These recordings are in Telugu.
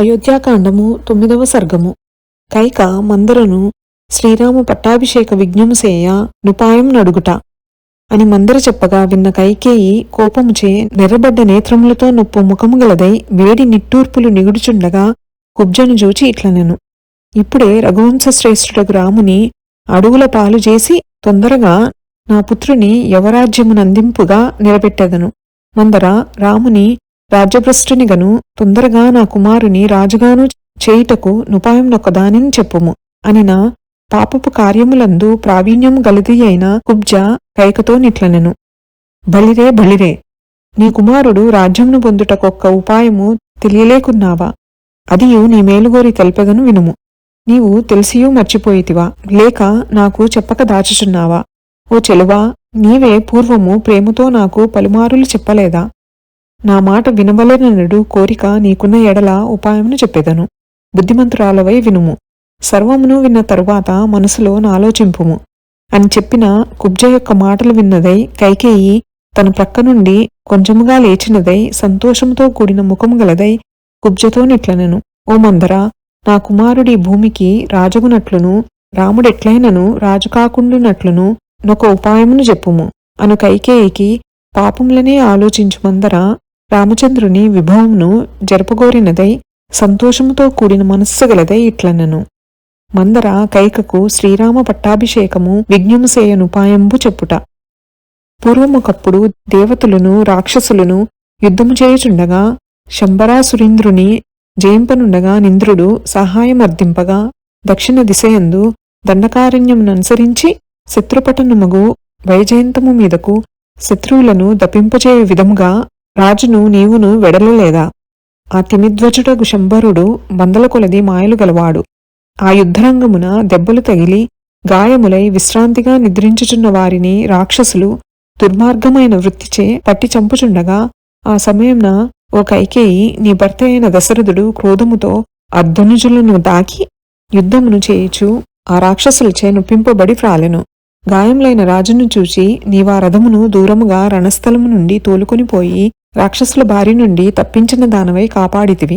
అయోధ్యాకాండము తొమ్మిదవ సర్గము. కైక మందరను శ్రీరామ పట్టాభిషేక విజ్ఞముసేయ నుపాయం నడుగుట. అని మందర చెప్పగా విన్న కైకేయి కోపముచే నెర్రబడ్డ నేత్రములతో నొప్పు ముఖము గలదై వేడి నిట్టూర్పులు నిగుడుచుండగా కుబ్జను జూచి ఇట్లనెను. ఇప్పుడే రఘువంశశ్రేష్ఠుడకు రాముని అడుగుల పాలు చేసి తొందరగా నా పుత్రుని యవరాజ్యమునందింపుగా నిలబెట్టెదను. మందర రాముని రాజ్యభ్రష్టునిగను తొందరగా నా కుమారుని రాజుగాను చేయుటకు నుపాయం నొక్కదానిని చెప్పుము. అనిన పాపపు కార్యములందు ప్రావీణ్యం గలది అయిన కుబ్జ కైకతో నిట్లనెను. బలిరే బలిరే నీ కుమారుడు రాజ్యమును పొందుటకొక్క ఉపాయము తెలియలేకున్నావా? అదియు నీ మేలుగోరి తెల్పెదను వినుము. నీవు తెలిసియూ మర్చిపోయితివా? లేక నాకు చెప్పక దాచుచున్నావా? ఓ చెలువా నీవే పూర్వము ప్రేమతో నాకు పలుమారులు చెప్పలేదా? నా మాట వినవలెనడు కోరిక నీకున్న ఎడల ఉపాయమును చెప్పెదను. బుద్ధిమంతురాలవై వినుము. సర్వమును విన్న తరువాత మనసులో నాలోచింపుము. అని చెప్పిన కుబ్జ యొక్క మాటలు విన్నదై కైకేయి తన ప్రక్క నుండి కొంచెముగా లేచినదై సంతోషంతో కూడిన ముఖము గలదై కుబ్జతో నిట్లనెను. ఓ మందర నా కుమారుడి భూమికి రాజుగునట్లును రాముడెట్లైనను రాజు కాకుండునట్లును నొక ఉపాయమును చెప్పుము అను కైకేయికి పాపములనే ఆలోచించుమందరా రామచంద్రుని విభవమును జరపగోరినదై సంతోషముతో కూడిన మనస్సు గలదై ఇట్లనను. మందర కైకకు శ్రీరామ పట్టాభిషేకము విజ్ఞముసేయనుపాయంబు చెప్పుట. పూర్వమొకప్పుడు దేవతలను రాక్షసులను యుద్ధము చేయుచుండగా శంబరాసురీంద్రుని జయింపనుండగా నింద్రుడు సహాయమర్దింపగా దక్షిణ దిశయందు దండకారణ్యముననుసరించి శత్రుపటనముగు వైజయంతము మీదకు శత్రువులను దపింపచేయ విధముగా రాజును నీవును వెడలలేదా? ఆ తిమిధ్వజుడగు శంబరుడు వందల కొలది మాయలు గలవాడు. ఆ యుద్ధరంగమున దెబ్బలు తగిలి గాయములై విశ్రాంతిగా నిద్రించుచున్న వారిని రాక్షసులు దుర్మార్గమైన వృత్తిచే పట్టి చంపుచుండగా ఆ సమయంన ఓ కైకేయి నీ భర్త అయిన దశరథుడు క్రోధముతో అర్ధనుజులను దాకి యుద్ధమును చేయుచు ఆ రాక్షసులచే నొప్పింపబడి ఫ్రాలెను గాయములైన రాజును చూచి నీవా రథమును దూరముగా రణస్థలము నుండి తోలుకొనిపోయి రాక్షసుల బారి నుండి తప్పించిన దానవై కాపాడితివి.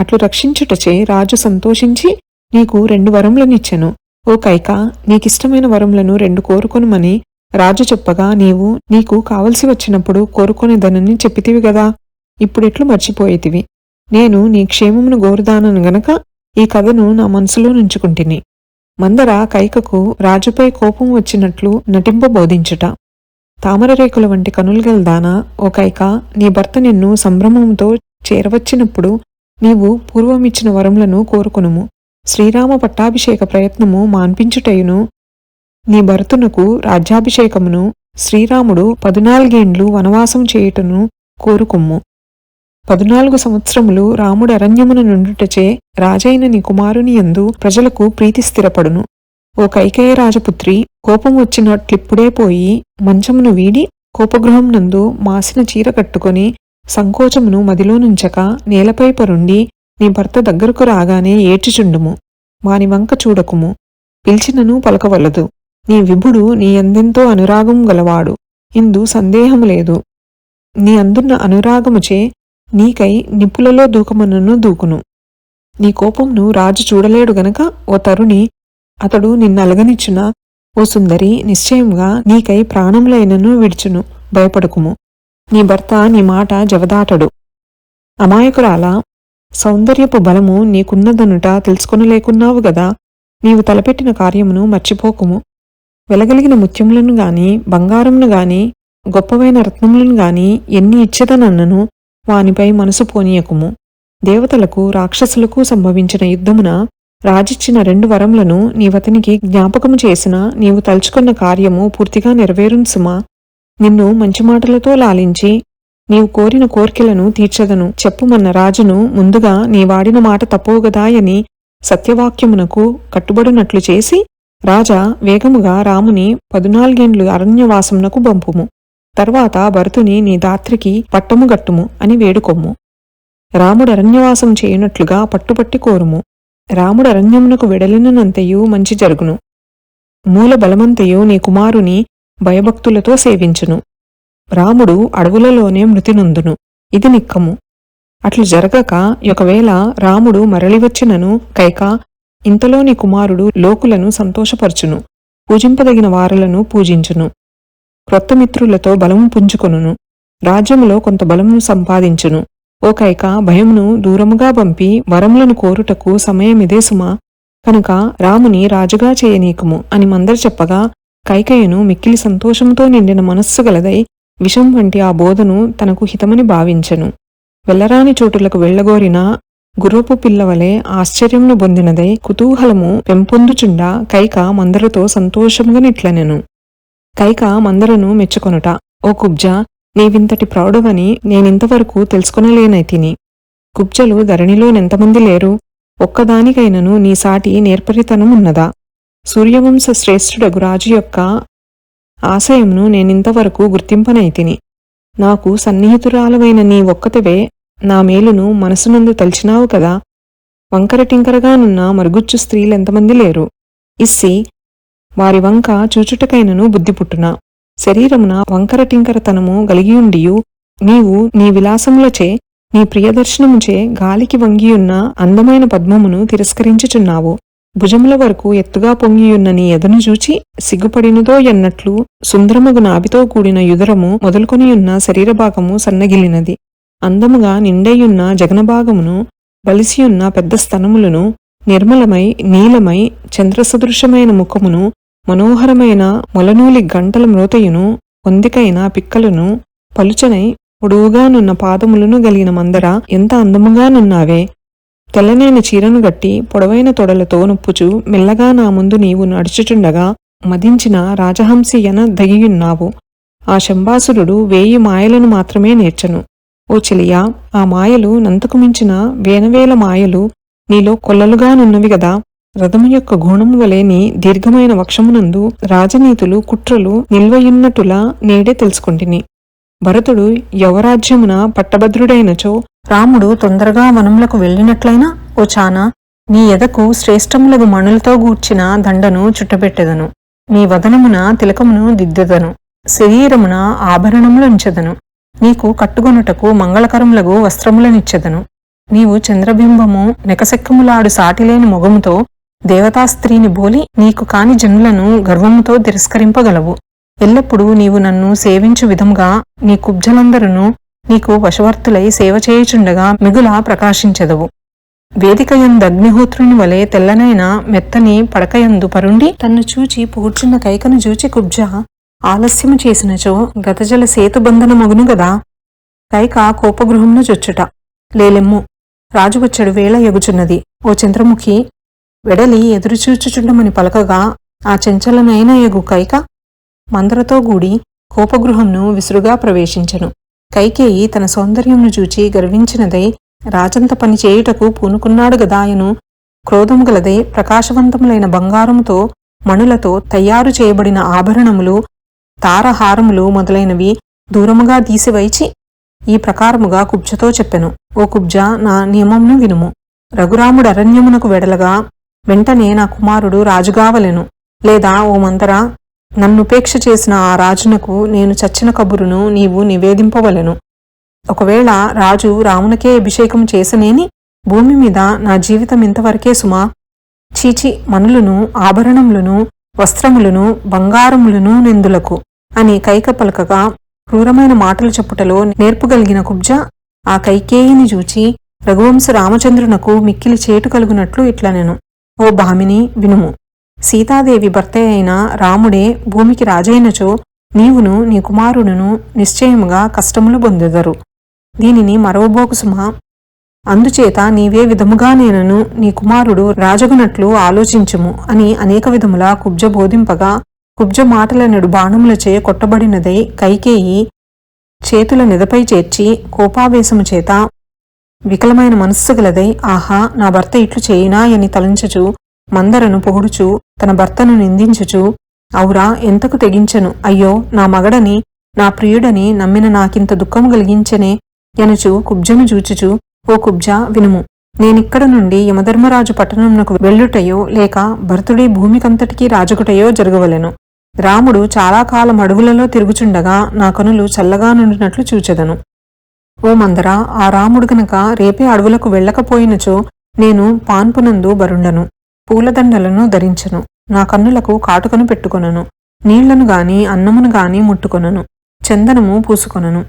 అట్లు రక్షించుటచే రాజు సంతోషించి నీకు రెండు వరములనిచ్చెను. ఓ కైక నీకిష్టమైన వరములను రెండు కోరుకొనుమని రాజు చెప్పగా నీవు నీకు కావలసి వచ్చినప్పుడు కోరుకొనేదనని చెప్పితివి గదా. ఇప్పుడెట్లు మర్చిపోయేతివి. నేను నీ క్షేమమును గోరుదానను గనక ఈ కథను నా మనసులో నుంచుకుంటిని. మందర కైకకు రాజుపై కోపం వచ్చినట్లు నటింపబోధించుట. తామరరేకుల వంటి కనులు గలదానా ఓ ఒకైక నీ భర్త నిన్ను సంభ్రమంతో చేరవచ్చినప్పుడు నీవు పూర్వమిచ్చిన వరములను కోరుకునుము. శ్రీరామ పట్టాభిషేక ప్రయత్నము మాన్పించుటయును. నీ భరతునకు రాజ్యాభిషేకమును శ్రీరాముడు పదునాలుగేండ్లు వనవాసం చేయుటను కోరుకుమ్ము. పదునాలుగు సంవత్సరములు రాముడు అరణ్యమున నుండుటచే రాజైన నీ కుమారుని యందు ప్రజలకు ప్రీతి స్థిరపడును. ఓ కైకేయ రాజపుత్రి కోపం వచ్చినట్లిప్పుడే పోయి మంచమును వీడి కోపగృహం నందు మాసిన చీర కట్టుకొని సంకోచమును మదిలో నుంచక నేలపై పరుండి నీ భర్త దగ్గరకు రాగానే ఏడ్చిచుండుము. వాని వంక చూడకుము. పిలిచినను పలకవలదు. నీ విభుడు నీ అందెంతో అనురాగం గలవాడు. ఇందు సందేహము లేదు. నీ అందున్న అనురాగముచే నీకై నిప్పులలో దూకమనను దూకును. నీ కోపంను రాజు చూడలేడు గనక ఓ తరుణి అతడు నిన్నలగనిచ్చున? ఓ సుందరి నిశ్చయంగా నీకై ప్రాణములైనను విడుచును భయపడుకుము. నీ భర్త నీ మాట జవదాటడు. అమాయకురాల సౌందర్యపు బలము నీకున్నదనుట తెలుసుకొనలేకున్నావు గదా? నీవు తలపెట్టిన కార్యమును మర్చిపోకుము. వెలగలిగిన ముత్యములను గాని బంగారమును గాని గొప్పవైన రత్నములను గాని ఎన్ని ఇచ్చేదనన్నను వానిపై మనసు పోనీయకుము. దేవతలకు రాక్షసులకు సంభవించిన యుద్ధమున రాజిచ్చిన రెండు వరములను నీవతనికి జ్ఞాపకము చేసిన నీవు తలుచుకున్న కార్యము పూర్తిగా నెరవేరును సుమా నిన్ను మంచి మాటలతో లాలించి నీవు కోరిన కోర్కెలను తీర్చదను. చెప్పుమన్న రాజును ముందుగా నీ వాడిన మాట తప్పవుగదాయని సత్యవాక్యమునకు కట్టుబడినట్లు చేసి రాజా వేగముగా రాముని పదునాలుగేండ్లు అరణ్యవాసమునకు పంపుము. తర్వాత భరతుని నీ దాత్రికి పట్టము గట్టుము అని వేడుకొమ్ము. రాముడు అరణ్యవాసం చేయునట్లుగా పట్టుపట్టి కోరుము. రాముడు అరణ్యమునకు వెడలినంతయు మంచి జరుగును. మూల బలమంతయు నీ కుమారుని భయభక్తులతో సేవించును. రాముడు అడవులలోనే మృతినొందును. ఇది నిక్కము. అట్లు జరగక ఒకవేళ రాముడు మరలివచ్చినను కైక ఇంతలోని కుమారుడు లోకులను సంతోషపరచును. పూజింపదగిన వారలను పూజించును. క్రొత్త మిత్రులతో బలము పుంజుకొనును. రాజ్యములో కొంత బలమును సంపాదించును. ఓ కైక భయమును దూరముగా పంపి వరములను కోరుటకు సమయమిదే సుమా. కనుక రాముని రాజుగా చేయనీకము అని మందరు చెప్పగా కైకయ్యను మిక్కిలి సంతోషంతో నిండిన మనస్సు గలదై విషం వంటి ఆ బోధను తనకు హితమని భావించెను. వెళ్ళరాని చోటులకు వెళ్ళగోరిన గుర్రపు పిల్లవలే ఆశ్చర్యమును పొందినదై కుతూహలము పెంపొందుచుండా కైక మందరతో సంతోషముగా నిట్లనెను. కైక మందరను మెచ్చుకొనుట ఓ కుబ్జ నీవింతటి ప్రౌఢవని నేనింతవరకు తెలుసుకొనలేనైతిని. కుబ్జలు ధరణిలోనెంతమంది లేరు? ఒక్కదానికైనను నీ సాటి నేర్పరితనం ఉన్నదా సూర్యవంశ శ్రేష్ఠుడగు రాజు యొక్క ఆశయమును నేనింతవరకు గుర్తింపనైతిని. నాకు సన్నిహితురాలవైన నీ ఒక్కతవే నా మేలును మనసునందు తలిచినావు కదా? వంకరటింకరగానున్న మరుగుచ్చు స్త్రీలెంతమంది లేరు? ఇస్సి వారి వంక చూచుటకైనను బుద్ధి పుట్టున శరీరమున వంకరటింకరతనము గలిగియుండియు నీవు నీ విలాసములచే నీ ప్రియదర్శనముచే గాలికి వంగియున్న అందమైన పద్మమును తిరస్కరించుచున్నావు. భుజముల వరకు ఎత్తుగా పొంగియున్న నీ ఎదను చూచి సిగ్గుపడినదో ఎన్నట్లు సుందరముగు నాభితో కూడిన యుదరము మొదలుకొనియున్న శరీరభాగము సన్నగిలినది. అందముగా నిండయున్న జగనభాగమును బలిసియున్న పెద్ద స్తనములను నిర్మలమై నీలమై చంద్రసదృశమైన ముఖమును మనోహరమైన మొలనూలి గంటల మ్రోతయును పొందికైన పిక్కలను పలుచనై పొడువుగానున్న పాదములను గలిగిన మందర ఎంత అందముగానున్నావే? తెల్లనైన చీరను గట్టి పొడవైన తొడలతో నొప్పుచు మెల్లగా నా ముందు నీవు నడుచుచుండగా మదించిన రాజహంసియన దగియున్నావు. ఆ శంబాసురుడు వేయి మాయలను మాత్రమే నేర్చను. ఓ చెలియా ఆ మాయలు నంతకు మించిన వేనవేల మాయలు నీలో కొల్లలుగానున్నవి గదా? రథము యొక్క గుణము వలె దీర్ఘమైన వక్షమునందు రాజనీతులు కుట్రలు నిల్వయున్నట్టులా నేడే తెలుసుకుంటుని. భరతుడు యవరాజ్యమున పట్టభద్రుడైనచో రాముడు తొందరగా వనములకు వెళ్ళినట్లయినా ఓ చానా నీ ఎదకు శ్రేష్టములగు మణులతో గూర్చిన దండను చుట్టబెట్టెదను. నీ వదనమున తిలకమును దిద్దెదను. శరీరమున ఆభరణములనిచెదను. నీకు కట్టుకొనుటకు మంగళకరములగు వస్త్రములనిచ్చెదను. నీవు చంద్రబింబము నెకసెక్కములాడు సాటిలేని మొగముతో దేవతాస్త్రీని బోలి నీకు కాని జనులను గర్వముతో తిరస్కరింపగలవు. ఎల్లప్పుడూ నీవు నన్ను సేవించు విధముగా నీ కుబ్జలందరును నీకు వశవర్తులై సేవ చేయుచుండగా మిగుల ప్రకాశించెదవు. వేదికయందు అగ్నిహోత్రుని వలె తెల్లనైన మెత్తని పడకయందు పరుండి తన్ను చూచి పూడ్చున్న కైకను చూచి కుబ్జ ఆలస్యము చేసినచో గతజల సేతుబంధనమగును గదా? కైక కోపగృహంను చొచ్చుట లేలెమ్ము రాజు వచ్చడు వేళ ఎగుచున్నది. ఓ చంద్రముఖి వెడలి ఎదురుచూచుచుండమని పలకగా ఆ చెంచలనైన ఎగు కైక మందరతో గూడి కోపగృహంను విసురుగా ప్రవేశించెను. కైకేయి తన సౌందర్యంను చూచి గర్వించినదై రాజంత పని చేయుటకు పూనుకున్నాడు గదాయను క్రోధము గలదై ప్రకాశవంతములైన బంగారముతో మణులతో తయారు చేయబడిన ఆభరణములు తారహారములు మొదలైనవి దూరముగా తీసివైచి ఈ ప్రకారముగా కుబ్జతో చెప్పెను. ఓ కుబ్జ నా నియమమును వినుము. రఘురాముడు అరణ్యమునకు వెడలగా వెంటనే నా కుమారుడు రాజుగావలెను. లేదా ఓ మందరా నన్నుపేక్ష చేసిన ఆ రాజునకు నేను చచ్చిన కబురును నీవు నివేదింపవలెను. ఒకవేళ రాజు రామునకే అభిషేకం చేసనేని భూమి మీద నా జీవితం ఇంతవరకే సుమా. చీచి మనులను ఆభరణములను వస్త్రములను బంగారములను నిందులకు అని కైక పలకగా క్రూరమైన మాటలు చెప్పుటలో నేర్పుగలిగిన కుబ్జ ఆ కైకేయిని చూచి రఘువంశ రామచంద్రునకు మిక్కిలి చేటు కలుగునట్లు ఇట్లనెను. ఓ భామిని వినుము. సీతాదేవి భర్త అయిన రాముడే భూమికి రాజైనచో నీవును నీ కుమారుడును నిశ్చయముగా కష్టములు పొందెదరు. దీనిని మరవబోకు అందుచేత నీవే విధముగా నేనను నీ కుమారుడు రాజగునట్లు ఆలోచించుము అని అనేక విధముల కుబ్జ బోధింపగా కుబ్జ మాటలనడు బాణములచే కొట్టబడినదై కైకేయి చేతుల నిదపై చేర్చి కోపావేశము చేత వికలమైన మనస్సు గలదై ఆహా నా భర్త ఇట్లు చేయినా అని తలంచుచు మందరను పొగుడుచు తన భర్తను నిందించుచు ఔరా ఎంతకు తెగించెను? అయ్యో నా మగడని నా ప్రియుడని నమ్మిన నాకింత దుఃఖము కలిగించనే ఎనుచు కుబ్జను చూచుచు ఓ కుబ్జా వినుము. నేనిక్కడ నుండి యమధర్మరాజు పట్టణంనకు వెళ్ళుటయో లేక భరతుడి భూమికంతటికీ రాజుకుటయో జరగవలెను. రాముడు చాలా కాలం అడవులలో తిరుగుచుండగా నా కనులు చల్లగా నుండినట్లు చూచెదను. ఓ మందరా ఆ రాముడు గనక రేపే అడవులకు వెళ్ళకపోయినచో నేను పాన్పునందు బరుండను. పూలదండలను ధరించను. నా కన్నులకు కాటుకను పెట్టుకొనను. నీళ్ళను గాని అన్నమును గాని ముట్టుకొనను. చందనము పూసుకొనను.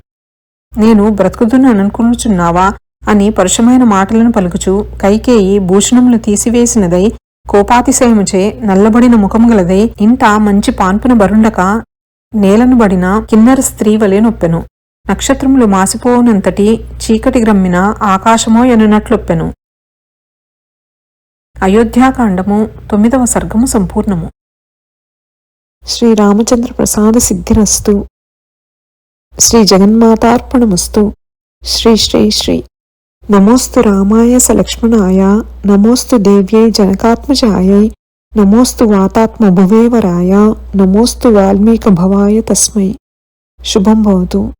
నేను బ్రతుకుదుననుకునుచున్నావా అని పరుషమైన మాటలను పలుకుచు కైకేయి భూషణములు తీసివేసినదై కోపాతిశయముచే నల్లబడిన ముఖము గలదై ఇంట మంచి పాన్పున బరుండక నేలను బడిన కిన్నర స్త్రీ వలె నొప్పెను. నక్షత్రములు మాసిపోవునంతటి చీకటి గ్రమ్మిన ఆకాశమో ఎనునట్లొప్పెను. అయోధ్యాకాండము తొమ్మిదవ సర్గము సంపూర్ణము. శ్రీరామచంద్ర ప్రసాద సిద్ధిరస్తు. శ్రీ జగన్మాతార్పణమస్తు. శ్రీ శ్రీ శ్రీ. నమోస్తు రామాయ సలక్ష్మణాయ. నమోస్తు దేవ్యై జనకాత్మజాయై. నమోస్తు వాతాత్మ భువేవరాయ నమోస్తు వాల్మీక భవాయ తస్మై. శుభం భవతు.